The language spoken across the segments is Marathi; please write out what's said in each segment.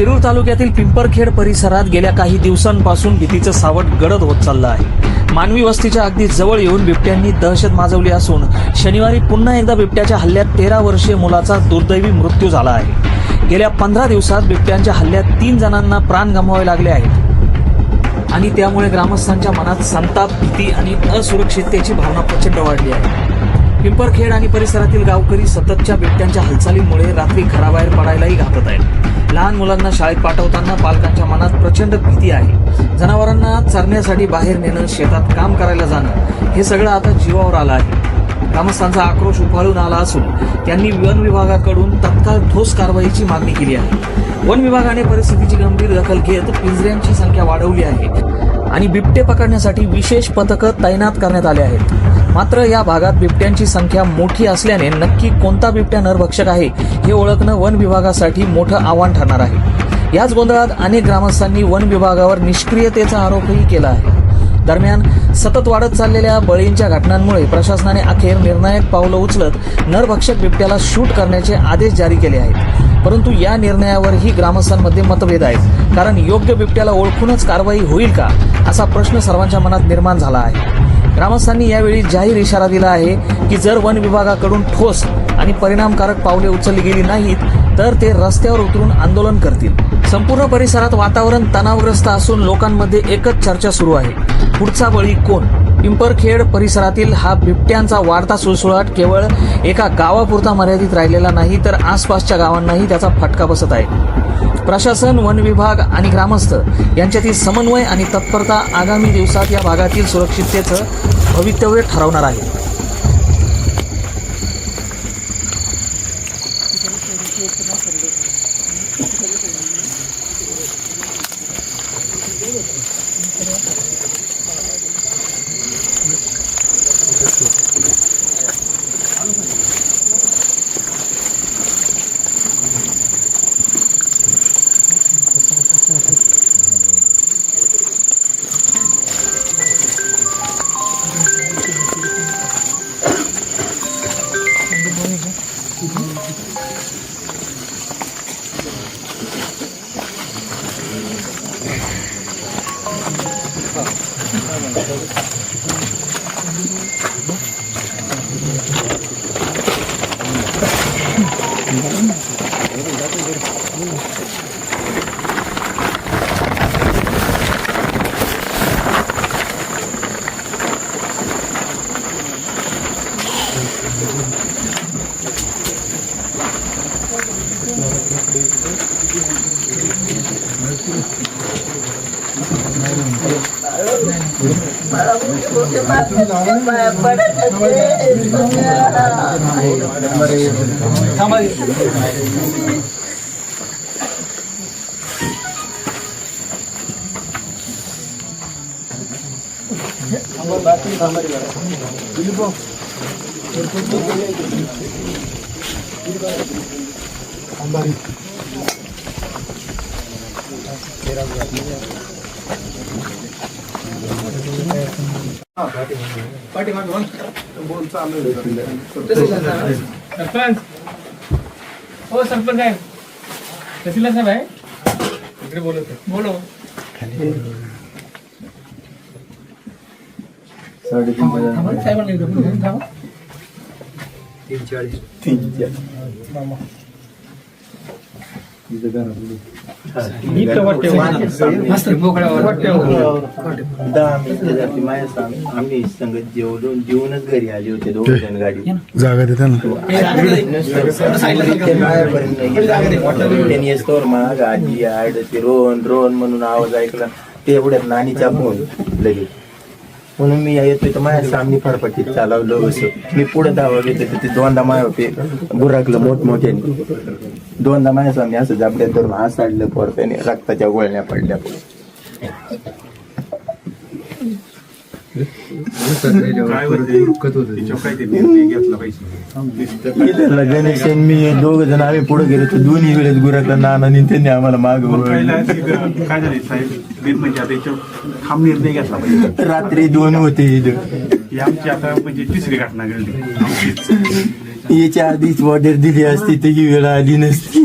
शिरूर तालुक्यातील पिंपरखेड परिसरात गेल्या काही दिवसांपासून भीतीचं सावट गडद होत चाललं आहे. मानवी वस्तीच्या अगदी जवळ येऊन बिबट्यांनी दहशत माजवली असून शनिवारी पुन्हा एकदा बिबट्याच्या हल्ल्यात तेरा वर्षीय मुलाचा दुर्दैवी मृत्यू झाला आहे. गेल्या पंधरा दिवसात बिबट्यांच्या हल्ल्यात तीन जणांना प्राण गमवावे लागले आहेत. आणि त्यामुळे ग्रामस्थांच्या मनात संताप भीती आणि असुरक्षिततेची भावना प्रचंड वाढली आहे. पिंपरखेड आणि परिसरातील गावकरी सततच्या बिबट्यांच्या हालचालीमुळे रात्री घराबाहेर पडायलाही घाबरत आहेत. लहान मुलांना शाळेत पाठवताना पालकांच्या मनात प्रचंड भीती आहे. जनावरांना चरण्यासाठी बाहेर नेणं शेतात काम करायला जाणं हे सगळं आता जीवावर आलं आहे. ग्रामस्थांचा आक्रोश उफाळून आला असून त्यांनी वन विभागाकडून तत्काळ ठोस कारवाईची मागणी केली आहे. वन विभागाने परिस्थितीची गंभीर दखल घेत पिंजऱ्यांची संख्या वाढवली आहे आणि बिबटे पकडण्यासाठी विशेष पथकं तैनात करण्यात आले आहेत. मात्र या भागात बिबट्यांची संख्या मोठी असल्याने नक्की कोणता बिबट्या नरभक्षक आहे हे ओळखणं वन विभागासाठी मोठं आव्हान ठरणार आहे. याच गोंधळात अनेक ग्रामस्थांनी वन विभागावर निष्क्रियतेचा आरोपही केला आहे. दरम्यान सतत वाढत चाललेल्या बळींच्या घटनांमुळे प्रशासनाने अखेर निर्णायक पावलं उचलत नरभक्षक बिबट्याला शूट करण्याचे आदेश जारी केले आहेत. परंतु या निर्णयावरही ग्रामस्थांमध्ये मतभेद आहेत. कारण योग्य बिबट्याला ओळखूनच कारवाई होईल का असा प्रश्न सर्वांच्या मनात निर्माण झाला आहे. ग्रामस्थांनी यावेळी जाहीर इशारा दिला आहे की जर वन विभागाकडून ठोस आणि परिणामकारक पावले उचलली गेली नाहीत तर ते रस्त्यावर उतरून आंदोलन करतील. संपूर्ण परिसरात वातावरण तणावग्रस्त असून लोकांमध्ये एकच चर्चा सुरू आहे. पुढचा बळी कोण? पिंपरखेड परिसरातील हा बिबट्यांचा वाढता सुळसुळाट केवळ एका गावापुरता मर्यादित राहिलेला नाही तर आसपासच्या गावांनाही त्याचा फटका बसत आहे. प्रशासन वन विभाग आणि ग्रामस्थ यांच्यातील समन्वय आणि तत्परता आगामी दिवसात या भागातील सुरक्षिततेचं भवितव्य ठरवणार आहे. Gracias. అంబారి Gracias. सरपंच हो सरपंच साहेब तहसीलदार साहेब आहे इकडे बोलत बोलो थांबा, साहेबांना तीन चाळीस थांबा. चाळीस वाटते मस्त मोकळ्या माझ्या सांग आम्ही संगत जेवूनच घरी आले होते दोघ जण गाडी जागा देता ना. त्यांनी स्टोर आजी आड ते रोन रोन म्हणून आवाज ऐकला ते एवढ्यात नानीचा फोन लगेच. म्हणून मी येतोय. तर माझ्या सामने फडफटीत चालवलं असं मी पुढे धावा घेतो तर ते दोनदा माय होते. बुराकलं मोठमोठ्याने. दोनदा माझ्या सामने असं जाबड्या धरून हात साडलं पोरत्याने रक्ताच्या गोळण्या पडल्या. इथला गणेश आणि मी दोघ जण आम्ही पुढे गेलो तर दोन्ही वेळेस गुराकला नाना आणि त्यांनी आम्हाला माग काय झाले साहेब? ठाम निर्णय घेतला पाहिजे. रात्री दोन होते इथं. ही आमची आता म्हणजे तिसरी घटना घडली. याच्या आधीच ऑर्डर दिली असती तर ही वेळ आली नसती.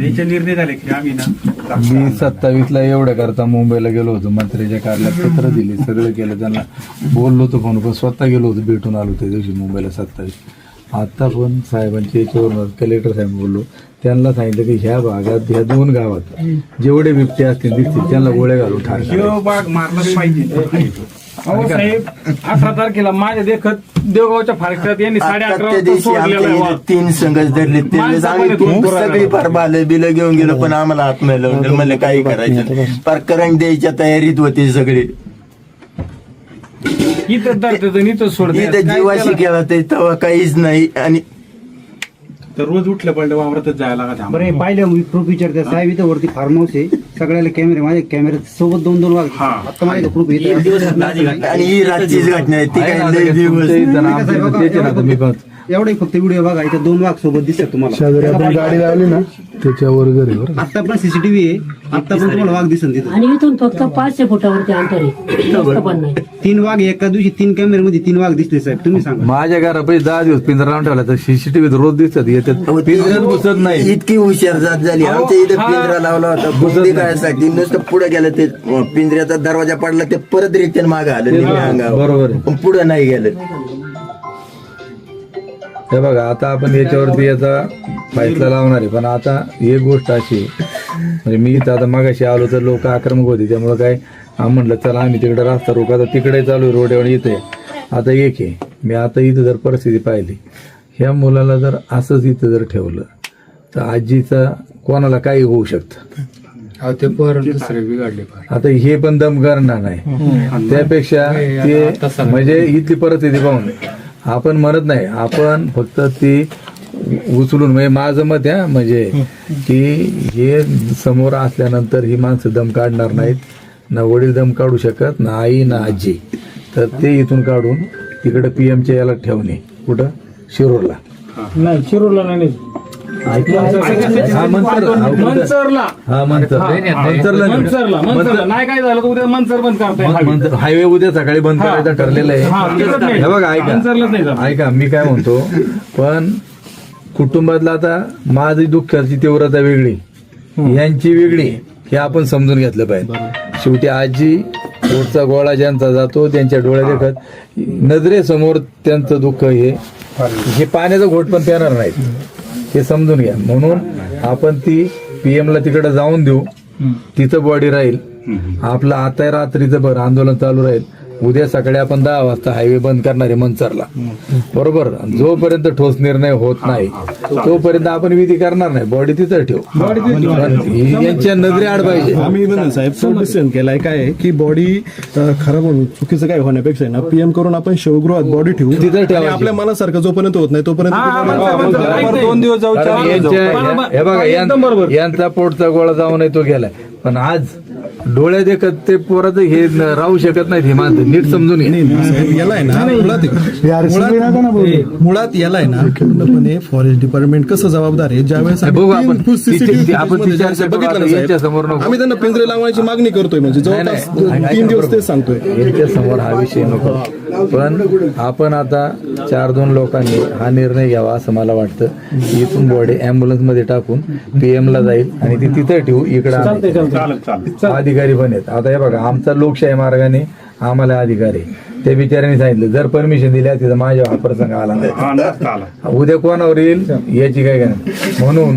याचे निर्णय झाले की आम्ही ना मी सत्तावीसला एवढ्या करता मुंबईला गेलो होतो मंत्र्याच्या कार्यालयात पत्र दिले सगळं केलं त्यांना बोललो होतो फोन पण स्वतः गेलो होतो भेटून आलो त्या दिवशी मुंबईला सत्तावीस. आता पण साहेबांच्या याच्यावर कलेक्टर साहेब बोललो त्यांना सांगितलं की ह्या भागात ह्या दोन गावात जेवढे बिबटे असतील दिसतील त्यांना गोळ्या घालून ठार करा. शिव बाग मारलाच पाहिजे अहो साहेब अठरा तारखेला माझ्या देखत देवगावच्या फारकऱ्यात यांनी साडे अकरा वाजता दिवशी सोडलेला आमच्या आहे इथे वाघ. तीन संघच धरले ते माणसं पण सगळी फार बालं बिलं घेऊन गेलो पण आम्हाला हात नाही लावून दिलं. म्हणलं काही करायचं फार करंट द्यायच्या तयारीत होते सगळे इथं धरतात आणि इथं सोडतात इथं काय जीवाशी त्याला- केला ते तेव्हा काहीच नाही आणि तर रोज उठलं पडलं वावरातच जायला लागत बरं हे पाहिलं प्रूफ विचारते साहेब इथं वरती फार्म हाऊस आहे सगळ्याला कॅमेरे माझ्या कॅमेरे सोबत दोन दोन वाघ हा. आता माझ्या प्रूफ आणि ही रातचीच घटना आहे ती लय आता दिवस त्याचे ना, तुम्ही एवढे फक्त व्हिडिओ बघा इथे दोन वाघ सोबत दिसतात तुम्हाला. आपण गाडी लावली ना त्याच्यावर घर आहे बरं आता पण सीसीटीव्ही आहे आता पण तुम्हाला वाघ दिसन तिथं. आणि इथून फक्त पाचशे फुटावरती अंतर आहे. जास्त पण नाही. तीन वाघ एका दिवशी तीन कॅमेरे मध्ये तीन वाघ दिसले साहेब. तुम्ही सांगा. माझ्या घरापाशी दहा दिवस पिंजरा लावून ठेवला तर सीसीटीव्ही रोज दिसतात येतात. पिंजऱ्यात घुसत नाही. इतकी हुशार जात झाली. आमच्या इथे पिंजरा लावला होता. बुंदी कायसाठी नुसतं पुढे गेलं ते पिंजऱ्याचा दरवाजा पडला ते परत रिटर्न मागे आलं अंगावर. बरोबर आहे. पण पुढे नाही गेलं. हे बघा आता आपण याच्यावरती याचा फैसला लावणार आहे. पण आता एक गोष्ट अशी आहे, म्हणजे मी इथं आता मगाशी आलो तर लोक आक्रमक होते. त्यामुळे काय म्हणलं चला आम्ही तिकडे रस्ता रोख आता तिकडे चालू आहे रोड एवढं इथे आता एक आहे मी आता इथं जर परिस्थिती पाहिली ह्या मुलाला जर असंच इथं जर ठेवलं तर आजीचं कोणाला काही होऊ शकतं? आता हे पण दम करणार नाही. त्यापेक्षा ते म्हणजे इथली परिस्थिती पाहून आपण म्हणत नाही. आपण फक्त ती उचलून म्हणजे माझं मत आहे म्हणजे की हे समोर असल्यानंतर ही माणसं दम काढणार नाहीत. ना वडील दम काढू शकत ना आई ना आजी. तर ते इथून काढून तिकडे पीएमच्या याला ठेवणे. कुठं? शिरूरला. नाही शिरूरला नाही हा हा हा मनसरला नाही. काय झालं तर उद्या मनसर बंद करताय? हायवे. उद्या सकाळी बंद. करायचं ठरलेलं हा, आहे नाही. हे बघा ऐका. ऐका मी काय म्हणतो पण कुटुंबातला आता माझी दुःखाची तीव्रता वेगळी. यांची वेगळी हे आपण समजून घेतलं पाहिजे. शेवटी आजी पोटचा गोळा ज्यांचा जातो त्यांच्या डोळ्या देखत नजरेसमोर त्यांचं दुःख हे हे पाण्याचं घोट पण प्याणार नाहीत. हे समजून घ्या. म्हणून आपण ती पीएम ला तिकडे जाऊन देऊ. तिथं बॉडी राहील. आपलं आता रात्रीचं बरं आंदोलन चालू राहील. उद्या सकाळी आपण दहा वाजता हायवे बंद करणार आहे मनसरला बरोबर? जोपर्यंत ठोस निर्णय होत नाही तोपर्यंत आपण विधी करणार नाही. बॉडी तिथं ठेवू. यांच्या नजरे आड पाहिजे आम्ही साहेब तो डिसिजन केलाय काय की बॉडी खराब होऊन चुकीचं काय होण्यापेक्षा ना पीएम करून आपण शिवगृहात बॉडी ठेवू. तिथं. आणि आपल्या मनासारखं जोपर्यंत होत नाही तोपर्यंत. दोन दिवस जाऊ. हे बघा यांचा पोटचा गोळा जाऊ नये तो गेलाय. पण आज डोळे देखत ते पोरात हे न- राहू शकत नाहीत हे माणसं. नीट समजून याला आहे ना मुळात मुळात- मुळात याला आहे ना पूर्णपणे फॉरेस्ट डिपार्टमेंट कसं जबाबदार आहे? ज्यावेळेस बघू तीन आपण. CCTV ती- बघितलं ना साहेब. नको. आम्ही त्यांना पिंजरे लावण्याची मागणी करतोय म्हणजे नाही, जवळपास नाही. तीन दिवस तेच सांगतोय. यांच्या समोर हा विषय नको. पण आपण आता चार दोन लोकांनी हा निर्णय घ्यावा असं मला वाटतं. इथून बॉडी अँब्युलन्समध्ये टाकून पीएम ला जाईल आणि ती तिथं ठेवू इकडे चालेल अधिकारी पण आहेत. आता हे बघा आमचा लोकशाही मार्गाने आम्हाला अधिकार त्या बिचाऱ्याने सांगितलं जर परमिशन दिल्या तिथं माझ्या हा प्रसंग आला नाही. उद्या कोणावर येईल याची काय नाही. म्हणून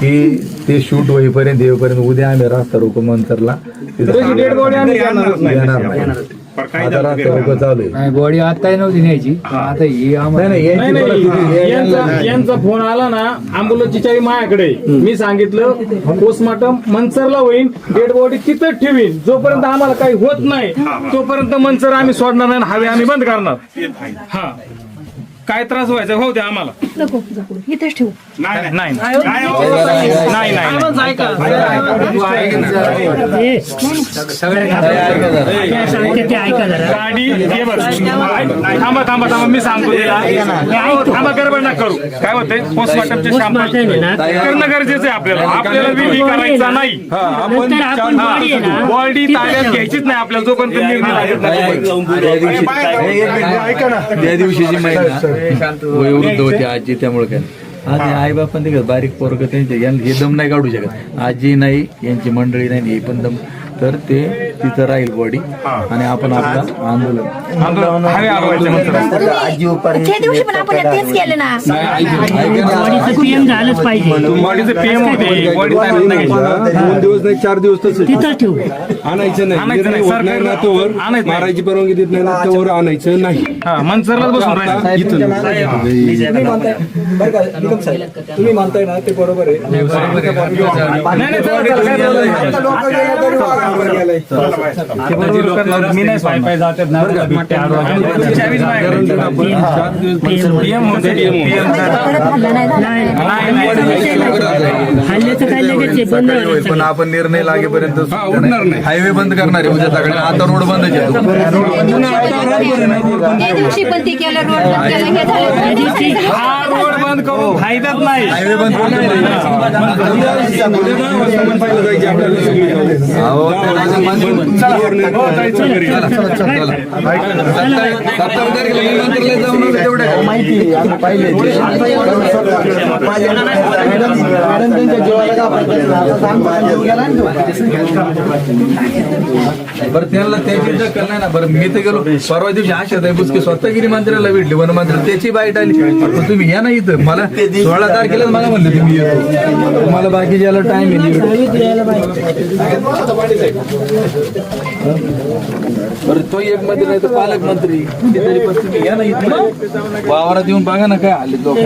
की ते शूट होईपर्यंत येईपर्यंत उद्या आम्ही रास्ता रोको मंतरला. येणार नाही. चालू आहे. बॉडी आता नव्हती न्यायची. आता ही आम्हाला नाही नाही नाही यांची नाही परिस्थिती यांचा यांना- यांचा फोन आला ना अँब्युलन्सची चावी माझ्याकडे आहे. मी सांगितलं पोस्टमार्टम मनसरला होईल डेड बॉडी तिथंच ठेवीन. जोपर्यंत आम्हाला काही होत नाही तोपर्यंत मनसर आम्ही सोडणार नाही आणि हवे आम्ही बंद करणार. हा. काय त्रास व्हायचा हो द्या आम्हाला. नको इथेच ठेवू. नाही नाही. नाही नाही. नाही सांगते ते ऐका जरा. गाडी हे ऐक, थांबा थांबा थांबा. मी सांगतो तिला. थांबा गडबड ना करू. काय होतंय? पोस्टमार्टमचे ना. करणं गरजेचं आहे आपल्याला. आपल्याला विधी करायचा नाही. बॉडी आहे ना बॉडी ताब्यात घ्यायचीच नाही आपल्याला. जोपर्यंत निर्णय लागत नाही. त्या दिवशी त्या दिवशीची महिला वयोवृद्ध होती आजी त्यामुळे काय? आज आई बापा निघत बारीक पोरग त्यांचे यांना हे दम नाही काढू शकत. आजी नाही यांची मंडळी नाही हे पण दम. तर ते तिथं राहील बॉडी आणि आपण आपलं आंदोलन. दोन दिवस नाही चार दिवस तसं. तिथं ठेवू. आणायचं नाही. आणायचं निर्णय नाही. होत नाही ना सरकारला तोवर आणायचं नाही. मारायची परवानगी देत नाही ना तोवर आणायचं नाही. हा बसून इथं तुम्ही म्हणताय ना ते बरोबर आहे. नाही नाही चला, चला, काय बोलायचं? आता जी लोकं- मी नाही पाय पाय जातात ना बिबट्या अडवायचे. चावीच माझ्याकडे. चार दिवस PM होते, PM नाही, नाही, नाही. हल्ल्याचं काय लगेच आहे, बंद पण आपण निर्णय लागेपर्यंत उठणार नाही. हायवे बंद करणार आहे उद्या सकाळी आता रोड बंदच आहे. त्या दिवशी पण ते केलं रोड केलं हे झालं हा रोड बंद करून फायदाच नाही. हायवे बंद. हो, तारखेला. जाऊन तेवढ्या. माहिती आम्ही पाहिले. बरं त्यांना त्याची दखल नाही ना. बरं मी तर गेलो. परवा दिवशी आशात आहे बुसकी स्वतः गिरी मंत्र्याला भेटली वनमंत्री त्याची बाईट आली. पण तुम्ही या ना इथं. मला सोळा तारखेला मला म्हणले तुम्ही येतो. तुम्हाला बाकी ज्याला टाइम बरं तो एक मंत्री नाही तर पालक मंत्री तरी पण तुम्ही या ना इथं. वावरात येऊन बघा ना काय आले लोक.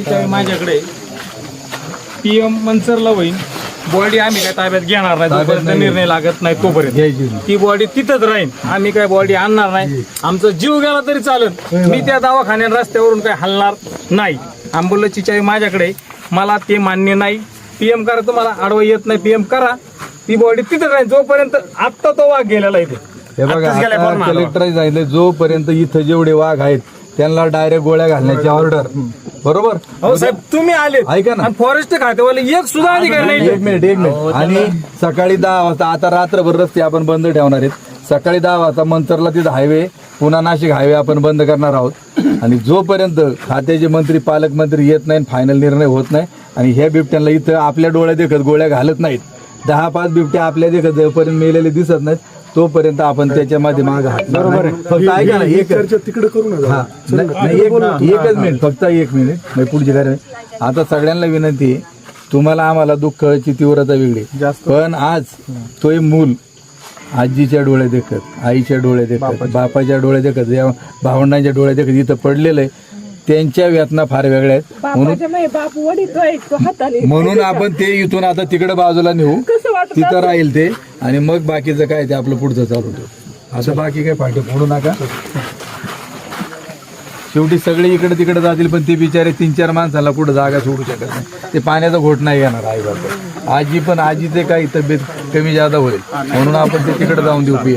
चावी माझ्याकडे पीएम मंचरला होईल बॉडी आम्ही काय ताब्यात घेणार नाही जोपर्यंत निर्णय लागत नाही तोपर्यंत. ती बॉडी तिथंच राहील आम्ही काय बॉडी आणणार नाही. आमचा जीव गेला तरी चालत मी त्या दवाखान्यात रस्त्यावरून काय हलणार नाही. आंबुलची चावी माझ्याकडे. मला ते मान्य नाही. पीएम करा तुम्हाला आडवं येत नाही. पीएम करा. ती बॉडी तिथं राहील जोपर्यंत आत्ता तो वाघ गेलेला इथे. हे बघा आत्ताच गेल्या पोरांना आला. कलेक्टर सांगितलं जोपर्यंत इथं जेवढे वाघ आहेत त्यांना डायरेक्ट गोळ्या घालण्याची ऑर्डर बरोबर? हो साहेब तुम्ही आले ऐका ना. आणि फॉरेस्ट खातेवाले एक सुद्धा अधिकारी नाही एक मिनिट एक मिनिट. आणि सकाळी दहा वाजता आता रात्रभर रस्ते आपण बंद ठेवणार आहेत. सकाळी दहा वाजता मंतरला तिथं हायवे पुन्हा नाशिक हायवे आपण बंद करणार आहोत. आणि जोपर्यंत खात्याचे मंत्री पालकमंत्री येत नाही फायनल निर्णय होत नाही आणि ह्या बिबट्यांना इथं आपल्या डोळ्या देखत गोळ्या घालत नाहीत दहा पाच बिबट्या आपल्या देखत जोपर्यंत मेलेले दिसत नाहीत तोपर्यंत आपण त्याच्यामध्ये माग हात बरोबर फक्त ऐका ना एक तिकडे करू नका. हा एकच मिनिट फक्त एक मिनिट. म्हणजे पुढची कार्य आता सगळ्यांना विनंती आहे तुम्हाला आम्हाला दुःखाची तीव्रता वेगळी पण आज तो मूल आजीच्या डोळ्या देखत आईच्या डोळ्या देखत बापाच्या. डोळ्या देखत या भावंडांच्या डोळ्या देखत इथं पडलेलं आहे. त्यांच्या वेदना फार वेगळ्या आहेत. म्हणून म्हणून आपण ते इथून आता तिकडे बाजूला नेऊ. तिथं राहील ते. आणि मग बाकीचं काय ते आपलं पुढचं चालू ठेवू असं बाकी काय फाटे फोडू नका. शेवटी सगळे इकडे तिकडे जातील पण ते बिचारे तीन चार माणसाला कुठं जागा सोडू शकत नाही. ते पाण्याचा घोट नाही येणार आई बाबा आजी पण आजीचे काही तब्येत कमी जादा होईल. म्हणून आपण ते तिकडे जाऊन देऊ पी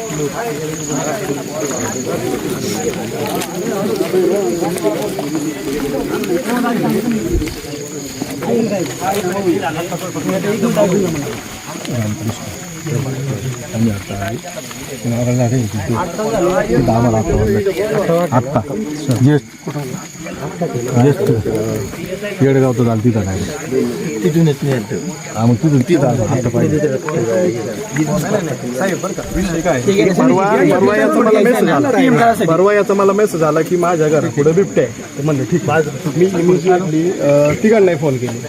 রামকৃষ্ণ नाही. नाही नका बोलू. आत्ता. ज्येष्ठ. ज्येष्ठ. येडगाव तर झालं तिथं नाही तिथूनच नेलं हा, मग तिथून तिथं आलं. आता पाहिजे परवा परवा याचा मला मेसेज आला परवा याचा मला मेसेज आला की माझ्या घरा पुढे बिबटे आहे. तर म्हणलं ठीक आहे. मी इमिजिएटली तिघांनाही फोन केली.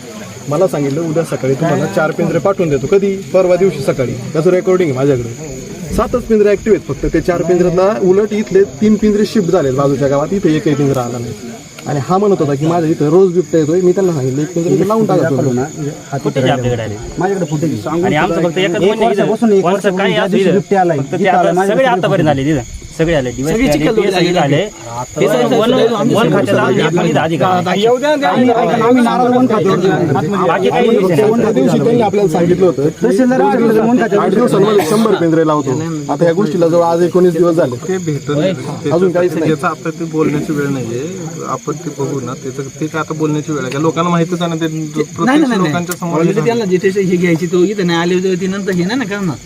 मला सांगितलं उद्या सकाळी तुम्हाला चार पिंजरे पाठवून देतो. कधी? परवा दिवशी सकाळी. त्याचं रेकॉर्डिंग आहे माझ्याकडे. सातच पिंजरे ऍक्टिव्ह आहेत फक्त. ते चार पिंजऱ्यातला उलट इथले तीन पिंजरे शिफ्ट झाले बाजूच्या गावात. इथे एकही पिंजरा आला नाही. आणि हा म्हणत होता की माझ्या इथं रोज बिबट्या येतोय. मी त्यांना सांगितलं एक पिंजरा लावून टाका तुम्ही. माझ्याकडे फुटेज आणि आमचं फक्त एकच एक म्हणणं आहे वर्षापासून इथं. एक वरचं काय वर्षापासून असू ज्या दिवशी इथं. बिबट्या आलाय, फक्त ते जिथं आता आलाय, माझ्याकडे सगळे आतापर्यंत आले तिथं सगळे आले सगळे वन वन खात्याला आले, एक कोणीच अधिकार नाही. येऊ द्या, द्या, द्या. आम्ही नाराज वन खात्यावर बाकी काही विषय नाही. त्या दिवशी त्यांनी आपल्याला सांगितलं होतं. आठ दिवसांमध्ये शंभर पिंजरे लावतो. आता ह्या गोष्टीला जवळ आज एकोणीस दिवस झाले. ते भेटत अजून काहीच नाही. त्याचा आता ते बोलण्याची वेळ नाहीये. आपण ते बघू ना. त्याचं ते काय आता बोलण्याची वेळ आहे? का लोकांना माहितच आहे ना ते प्रत्यक्ष लोकांच्या समोर त्यांना जिथे ही घ्यायची तो इथे नाही आले होते ती नंतर हे ना करणार.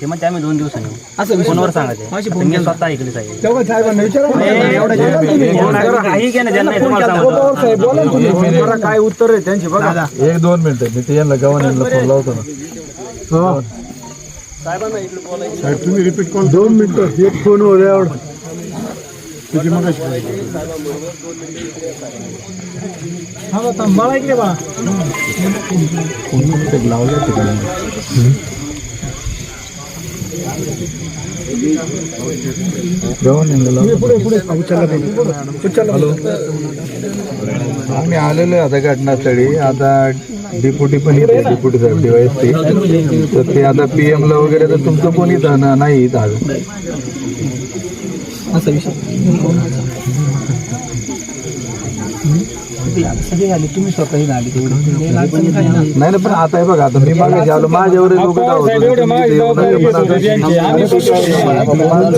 ते म्हणते आम्ही दोन दिवसांनी येऊ. असं फोनवर सांगायचे. माझी आता फोन मी. स्वतः ऐकले साहेब तेव्हा साहेबांना विचारा. काही तुम्हाला सांगतो. मला काय उत्तर आहे त्यांची? बघा. एक दोन मिनिटं. मी ते यांना गावाने फोन लावतो ना. तुम्ही रिपीट कॉल दोन मिनिटं. एक फोन वर एवढं. तुझी मग बाळा इकडे बाळा. हॅलो आम्ही आलेलो आहे आता घटनास्थळी. आता डिप्युटी पण येते डिप्युटी साहेब डिवायस तर ते आता पी ला वगैरे तर तुमचं कोणी इथं ना- नाही इथं असा विषय. सगळे तुम्ही स्वतःही काय नाही नाही ना पण आता हे बघा आता मी मागे आलो माझ्यावर लोक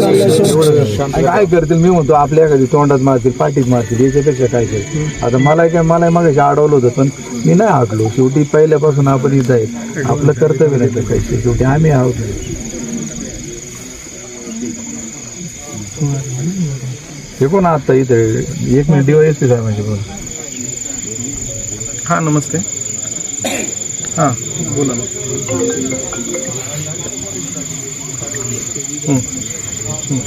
काय करतील मी म्हणतो आपल्या एखादी तोंडात मारतील पाठीत मारतील याच्यापेक्षा काय करतील? आता मला काय मला मागे अडवलं होतं पण मी नाही हाकलो. शेवटी पहिल्यापासून आपण इथं आहे. आपलं कर्तव्य नाही तर काही शेवटी आम्ही आहोत. हे कोण आता इथं? एक मिनिट डिवायस साहेब म्हणजे बोल हां नमस्ते हां बोला ना हं. हं.